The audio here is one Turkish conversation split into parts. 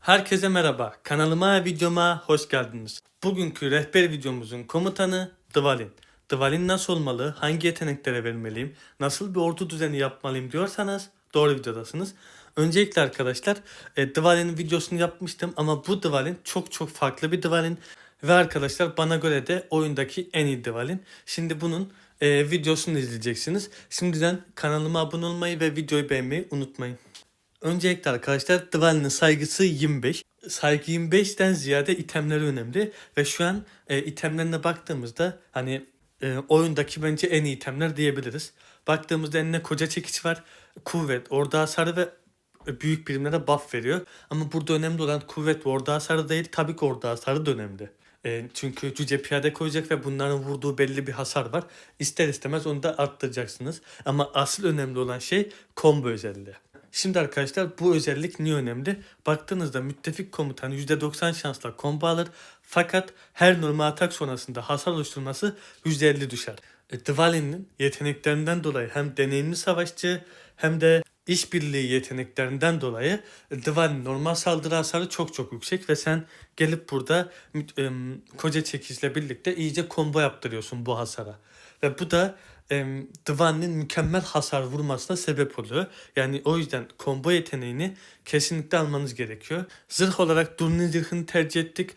Herkese merhaba. Kanalıma, videoma hoş geldiniz. Bugünkü rehber videomuzun komutanı Dvalin. Dvalin nasıl olmalı, hangi yeteneklere vermeliyim, nasıl bir ordu düzeni yapmalıyım diyorsanız doğru videodasınız. Öncelikle arkadaşlar e, Dvalin'in videosunu yapmıştım ama bu Dvalin çok çok farklı bir Dvalin. Ve arkadaşlar bana göre de oyundaki en iyi Dvalin. Şimdi bunun e, videosunu izleyeceksiniz. Şimdiden kanalıma abone olmayı ve videoyu beğenmeyi unutmayın. Öncelikle arkadaşlar Dvalin'in saygısı 25. Saygı 25'ten ziyade itemleri önemli. Ve şu an e, itemlerine baktığımızda hani e, oyundaki bence en iyi itemler diyebiliriz. Baktığımızda eline koca çekiç var. Kuvvet, orada hasarı ve büyük birimlere buff veriyor. Ama burada önemli olan kuvvet ve orada hasarı değil. Tabii ki orada hasarı da önemli. E, çünkü cüce piyade koyacak ve bunların vurduğu belli bir hasar var. İster istemez onu da arttıracaksınız. Ama asıl önemli olan şey combo özelliği. Şimdi arkadaşlar bu özellik niye önemli? Baktığınızda müttefik komutan %90 şansla combo alır. Fakat her normal atak sonrasında hasar oluşturması %50 düşer. E, Dvalin'in yeteneklerinden dolayı hem deneyimli savaşçı hem de işbirliği yeteneklerinden dolayı Dvalin normal saldırı hasarı çok çok yüksek ve sen gelip burada e, koca çekişle birlikte iyice combo yaptırıyorsun bu hasara. Ve bu da e, mükemmel hasar vurmasına sebep oluyor. Yani o yüzden combo yeteneğini kesinlikle almanız gerekiyor. Zırh olarak Durnin zırhını tercih ettik.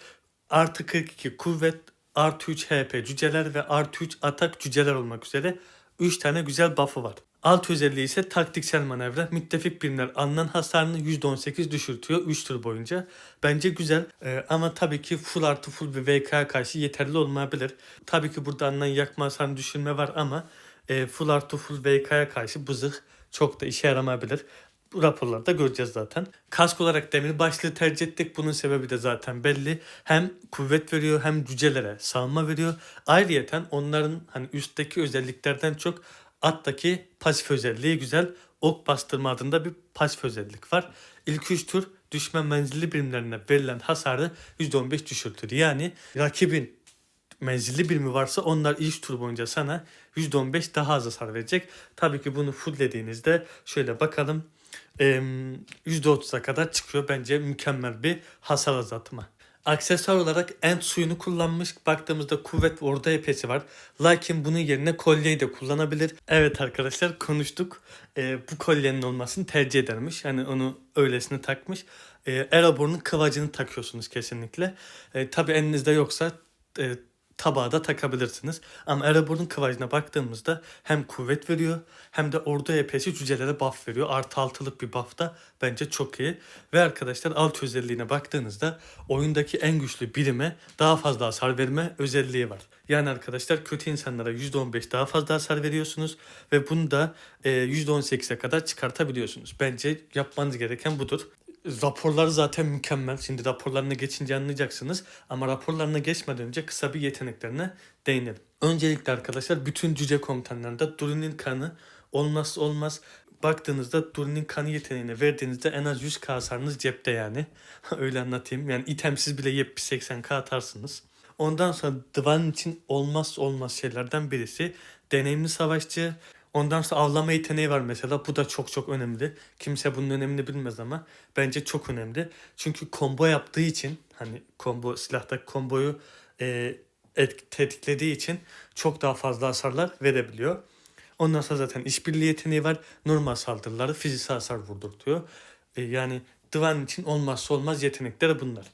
Artı 42 kuvvet, artı 3 HP cüceler ve artı 3 atak cüceler olmak üzere 3 tane güzel buff'ı var. Alt özelliği ise taktiksel manevra. Müttefik birimler alınan hasarını %18 düşürtüyor 3 tur boyunca. Bence güzel Ee, ama tabii ki full artı full bir VK'ya karşı yeterli olmayabilir. Tabii ki burada alınan yakma hasarını düşürme var ama e, full artı full VK'ya karşı bu zırh çok da işe yaramayabilir. Raporlarda göreceğiz zaten. Kask olarak demir başlığı tercih ettik. Bunun sebebi de zaten belli. Hem kuvvet veriyor hem cücelere savunma veriyor. Ayrıyeten onların hani üstteki özelliklerden çok attaki pasif özelliği güzel. Ok bastırma adında bir pasif özellik var. İlk 3 tur düşme menzilli birimlerine verilen hasarı %15 düşürtür. Yani rakibin menzilli birimi varsa onlar ilk tur boyunca sana %15 daha az hasar verecek. Tabii ki bunu fulllediğinizde şöyle bakalım em, %30'a kadar çıkıyor. Bence mükemmel bir hasar azaltma. Aksesuar olarak Ent suyunu kullanmış. Baktığımızda kuvvet ve orada epesi var. Lakin bunun yerine kolyeyi de kullanabilir. Evet arkadaşlar konuştuk. Ee, bu kolyenin olmasını tercih edermiş. Yani onu öylesine takmış. Ee, Erabor'un kıvacını takıyorsunuz kesinlikle. Ee, Tabi elinizde yoksa e, tabağa da takabilirsiniz. Ama Erebor'un kıvacına baktığımızda hem kuvvet veriyor hem de ordu EP'si cücelere buff veriyor. Artı altılık bir buff da bence çok iyi. Ve arkadaşlar alt özelliğine baktığınızda oyundaki en güçlü birime daha fazla hasar verme özelliği var. Yani arkadaşlar kötü insanlara %15 daha fazla hasar veriyorsunuz ve bunu da e, %18'e kadar çıkartabiliyorsunuz. Bence yapmanız gereken budur. Raporları zaten mükemmel. Şimdi raporlarına geçince anlayacaksınız. Ama raporlarına geçmeden önce kısa bir yeteneklerine değinelim. Öncelikle arkadaşlar bütün cüce komutanlarında Durin'in kanı olmazsa olmaz. Baktığınızda Durin'in kanı yeteneğini verdiğinizde en az 100k hasarınız cepte yani. Öyle anlatayım. Yani itemsiz bile 70-80k atarsınız. Ondan sonra Dvan için olmazsa olmaz şeylerden birisi deneyimli savaşçı. Ondan sonra avlama yeteneği var mesela. Bu da çok çok önemli. Kimse bunun önemini bilmez ama bence çok önemli. Çünkü combo yaptığı için hani combo silahtaki komboyu e, et, tetiklediği için çok daha fazla hasarlar verebiliyor. Ondan sonra zaten işbirliği yeteneği var. Normal saldırıları fiziksel hasar vurdurtuyor. E, yani Divan için olmazsa olmaz yetenekler bunlar.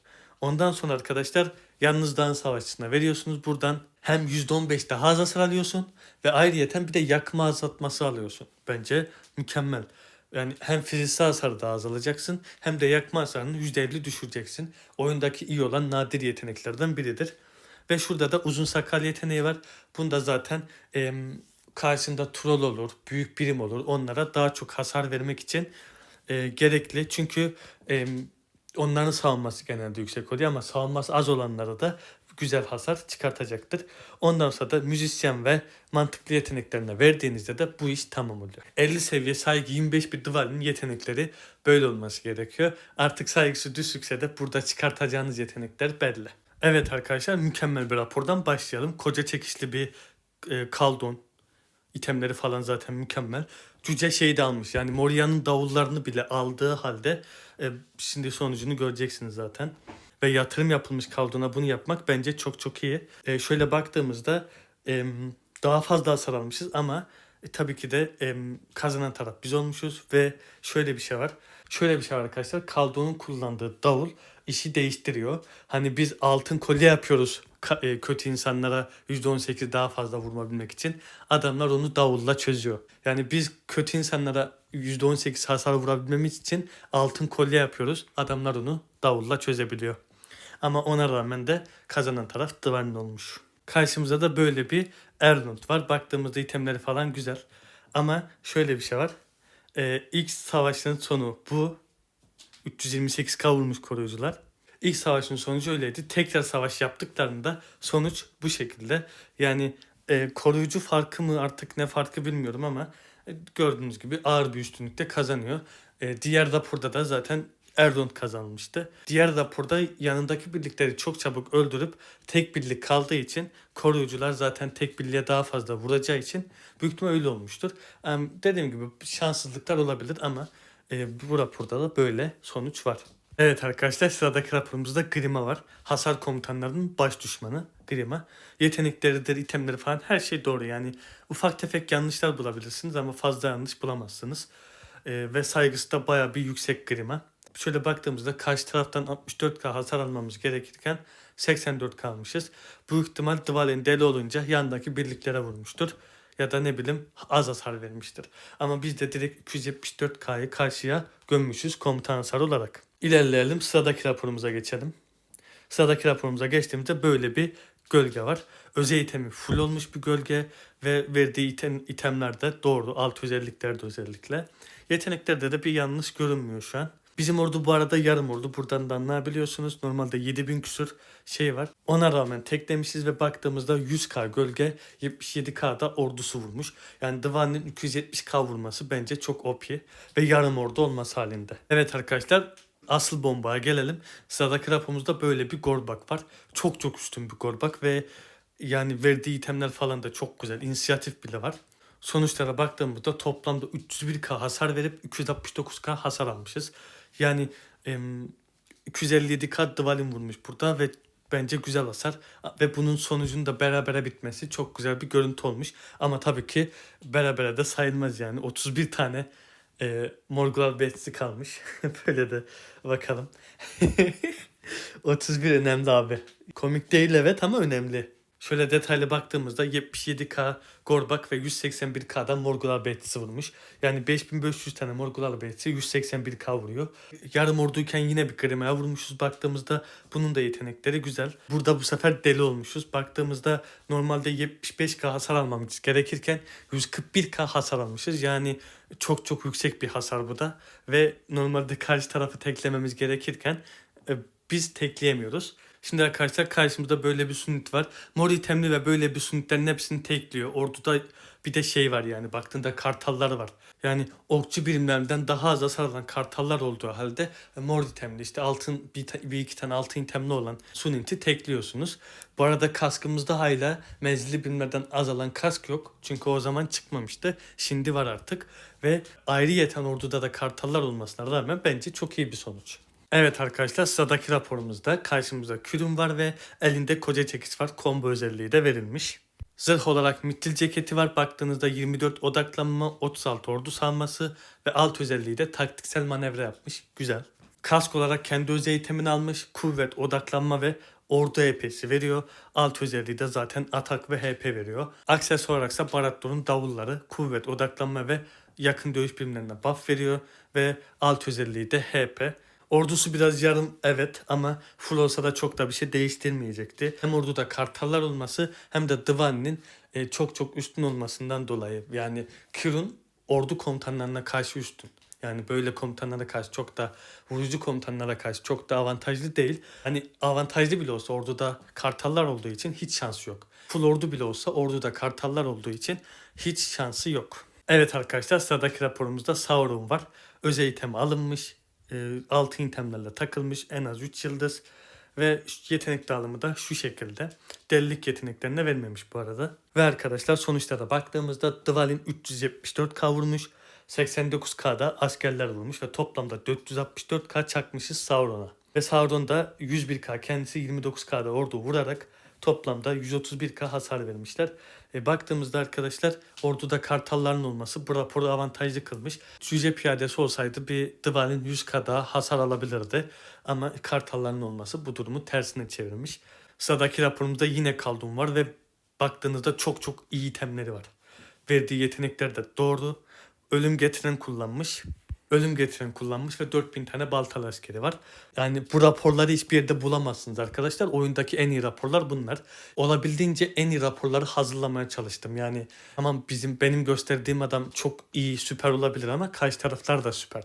Ondan sonra arkadaşlar yalnız dağın savaşçısına veriyorsunuz. Buradan hem %15 daha az hasar alıyorsun ve ayrıyeten bir de yakma azaltması alıyorsun. Bence mükemmel. Yani hem fiziksel hasarı daha azalacaksın hem de yakma hasarını %50 düşüreceksin. Oyundaki iyi olan nadir yeteneklerden biridir. Ve şurada da uzun sakal yeteneği var. Bunda zaten em, karşında troll olur, büyük birim olur. Onlara daha çok hasar vermek için e, gerekli. Çünkü em, onların savunması genelde yüksek oluyor ama savunması az olanlara da güzel hasar çıkartacaktır. Ondan sonra da müzisyen ve mantıklı yeteneklerine verdiğinizde de bu iş tamam oluyor. 50 seviye saygı 25 bir duvarın yetenekleri böyle olması gerekiyor. Artık saygısı düşükse de burada çıkartacağınız yetenekler belli. Evet arkadaşlar mükemmel bir rapordan başlayalım. Koca çekişli bir e, kaldon, itemleri falan zaten mükemmel. Cüce şeyi de almış. Yani Moria'nın davullarını bile aldığı halde e, şimdi sonucunu göreceksiniz zaten. Ve yatırım yapılmış kaldığına bunu yapmak bence çok çok iyi. E, şöyle baktığımızda e, daha fazla hasar almışız ama e, tabii ki de e, kazanan taraf biz olmuşuz ve şöyle bir şey var. Şöyle bir şey var arkadaşlar. Kaldon'un kullandığı davul işi değiştiriyor. Hani biz altın kolye yapıyoruz kötü insanlara %18 daha fazla vurmabilmek için. Adamlar onu davulla çözüyor. Yani biz kötü insanlara %18 hasar vurabilmemiz için altın kolye yapıyoruz. Adamlar onu davulla çözebiliyor. Ama ona rağmen de kazanan taraf Dwayne olmuş. Karşımızda da böyle bir Erlund var. Baktığımızda itemleri falan güzel. Ama şöyle bir şey var. Ee, ilk savaşın sonu bu. 328 kavurmuş koruyucular. İlk savaşın sonucu öyleydi. Tekrar savaş yaptıklarında sonuç bu şekilde. Yani e, koruyucu farkı mı artık ne farkı bilmiyorum ama e, gördüğünüz gibi ağır bir üstünlükte kazanıyor. E, diğer raporda da zaten Erdoğan kazanmıştı. Diğer raporda yanındaki birlikleri çok çabuk öldürüp tek birlik kaldığı için koruyucular zaten tek birliğe daha fazla vuracağı için büyük ihtimal öyle olmuştur. Em, dediğim gibi şanssızlıklar olabilir ama e, bu raporda da böyle sonuç var. Evet arkadaşlar sıradaki raporumuzda Grima var. Hasar komutanlarının baş düşmanı Grima. Yetenekleridir, itemleri falan her şey doğru. Yani ufak tefek yanlışlar bulabilirsiniz ama fazla yanlış bulamazsınız. Ee, ve saygısı da baya bir yüksek Grima. Şöyle baktığımızda karşı taraftan 64k hasar almamız gerekirken 84k almışız. Bu ihtimal Dvalin deli olunca yandaki birliklere vurmuştur. Ya da ne bileyim az hasar vermiştir. Ama biz de direkt 274k'yı karşıya gömmüşüz komutan hasar olarak. İlerleyelim sıradaki raporumuza geçelim. Sıradaki raporumuza geçtiğimizde böyle bir gölge var. Özel itemi full olmuş bir gölge ve verdiği item, itemler de doğru. Alt özelliklerde özellikle. Yeteneklerde de bir yanlış görünmüyor şu an. Bizim ordu bu arada yarım ordu. Buradan da anlayabiliyorsunuz. Normalde 7000 küsur şey var. Ona rağmen teklemişiz ve baktığımızda 100k gölge 77k'da ordusu vurmuş. Yani Divan'ın 270k vurması bence çok OP ve yarım ordu olması halinde. Evet arkadaşlar asıl bombaya gelelim. Sıradaki rapomuzda böyle bir Gorbak var. Çok çok üstün bir Gorbak ve yani verdiği itemler falan da çok güzel. İnisiyatif bile var. Sonuçlara baktığımızda toplamda 301k hasar verip 269k hasar almışız. Yani em, 257k Dvalin vurmuş burada ve bence güzel hasar ve bunun sonucunun da berabere bitmesi çok güzel bir görüntü olmuş. Ama tabii ki berabere de sayılmaz yani 31 tane e, Morgul Betsi kalmış. Böyle de bakalım. 31 önemli abi. Komik değil evet ama önemli. Şöyle detaylı baktığımızda 77k Gorbak ve 181k'dan Morgul Betsi vurmuş. Yani 5500 tane Morgul Betsi 181k vuruyor. Yarım orduyken yine bir Grima'ya vurmuşuz baktığımızda bunun da yetenekleri güzel. Burada bu sefer deli olmuşuz. Baktığımızda normalde 75k hasar almamız gerekirken 141k hasar almışız. Yani çok çok yüksek bir hasar bu da. Ve normalde karşı tarafı teklememiz gerekirken e, biz tekleyemiyoruz. Şimdi arkadaşlar karşımızda böyle bir sunit var. Mor itemli ve böyle bir sunitlerin hepsini tekliyor. Orduda bir de şey var yani baktığında kartallar var. Yani okçu birimlerinden daha az hasar alan kartallar olduğu halde e, mor itemli işte altın bir, bir iki tane altın itemli olan suniti tekliyorsunuz. Bu arada kaskımızda hala menzilli birimlerden az alan kask yok. Çünkü o zaman çıkmamıştı. Şimdi var artık. Ve ayrı yeten orduda da kartallar olmasına rağmen bence çok iyi bir sonuç. Evet arkadaşlar sıradaki raporumuzda karşımızda Kürün var ve elinde koca çekiç var. Combo özelliği de verilmiş. Zırh olarak mitil ceketi var. Baktığınızda 24 odaklanma, 36 ordu salması ve alt özelliği de taktiksel manevra yapmış. Güzel. Kask olarak kendi özel itemini almış. Kuvvet, odaklanma ve ordu HP'si veriyor. Alt özelliği de zaten atak ve HP veriyor. Aksesuar olaraksa Baratlor'un davulları, kuvvet, odaklanma ve yakın dövüş birimlerine buff veriyor. Ve alt özelliği de HP. Ordusu biraz yarım evet ama full olsa da çok da bir şey değiştirmeyecekti. Hem orduda kartallar olması hem de Dvan'ın e, çok çok üstün olmasından dolayı. Yani Kirun ordu komutanlarına karşı üstün. Yani böyle komutanlara karşı çok da vurucu komutanlara karşı çok da avantajlı değil. Hani avantajlı bile olsa orduda kartallar olduğu için hiç şansı yok. Full ordu bile olsa orduda kartallar olduğu için hiç şansı yok. Evet arkadaşlar sıradaki raporumuzda Sauron var. Özel item alınmış. E, altın itemlerle takılmış en az 3 yıldız. Ve yetenek dağılımı da şu şekilde. Delilik yeteneklerine verilmemiş bu arada. Ve arkadaşlar sonuçlara baktığımızda Dvalin 374 kavurmuş. 89K'da askerler vurmuş ve toplamda 464K çakmışız Sauron'a. Ve Sauron da 101K kendisi 29K'da ordu vurarak toplamda 131K hasar vermişler. E, baktığımızda arkadaşlar orduda kartalların olması bu raporu avantajlı kılmış. Cüce piyadesi olsaydı bir Dvalin 100K daha hasar alabilirdi. Ama kartalların olması bu durumu tersine çevirmiş. Sıradaki raporumuzda yine Kaldun var ve baktığınızda çok çok iyi itemleri var. Verdiği yetenekler de doğru. Ölüm getiren kullanmış. Ölüm getiren kullanmış ve 4000 tane baltalı askeri var. Yani bu raporları hiçbir yerde bulamazsınız arkadaşlar. Oyundaki en iyi raporlar bunlar. Olabildiğince en iyi raporları hazırlamaya çalıştım. Yani tamam bizim benim gösterdiğim adam çok iyi, süper olabilir ama karşı taraflar da süper.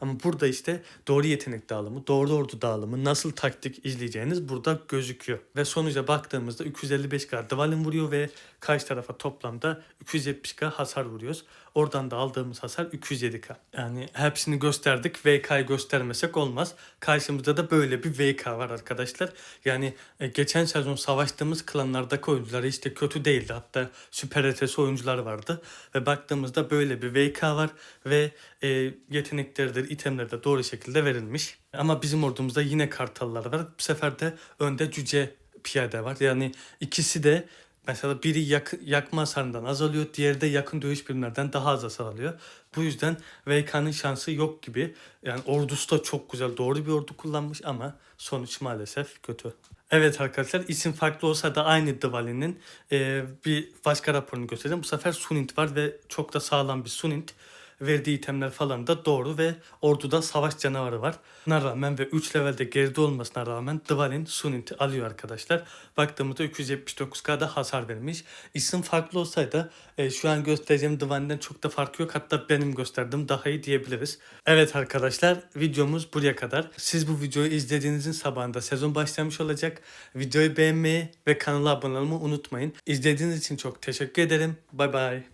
Ama burada işte doğru yetenek dağılımı, doğru ordu dağılımı, nasıl taktik izleyeceğiniz burada gözüküyor. Ve sonuca baktığımızda 255k Dvalin vuruyor ve karşı tarafa toplamda 270k hasar vuruyoruz. Oradan da aldığımız hasar 207k. Yani hepsini gösterdik. VK'yı göstermesek olmaz. Karşımızda da böyle bir VK var arkadaşlar. Yani e, geçen sezon savaştığımız klanlardaki oyuncular işte kötü değildi. Hatta süper ötesi oyuncular vardı. Ve baktığımızda böyle bir VK var ve e, yetenekleri de itemleri de doğru şekilde verilmiş. Ama bizim ordumuzda yine kartallar var. Bu sefer de önde cüce piyade var. Yani ikisi de Mesela biri yak, yakma hasarından az alıyor, diğeri de yakın dövüş birimlerden daha az hasar alıyor. Bu yüzden VK'nın şansı yok gibi. Yani ordusu da çok güzel, doğru bir ordu kullanmış ama sonuç maalesef kötü. Evet arkadaşlar isim farklı olsa da aynı Dvalin'in e, bir başka raporunu göstereceğim. Bu sefer Sunint var ve çok da sağlam bir Sunint verdiği itemler falan da doğru ve orduda savaş canavarı var. Buna rağmen ve 3 levelde geride olmasına rağmen Dvalin Sunint'i alıyor arkadaşlar. Baktığımızda 379k'da hasar vermiş. İsim farklı olsaydı e, şu an göstereceğim Dvalin'den çok da farkı yok. Hatta benim gösterdiğim daha iyi diyebiliriz. Evet arkadaşlar videomuz buraya kadar. Siz bu videoyu izlediğinizin sabahında sezon başlamış olacak. Videoyu beğenmeyi ve kanala abone olmayı unutmayın. İzlediğiniz için çok teşekkür ederim. Bay bay.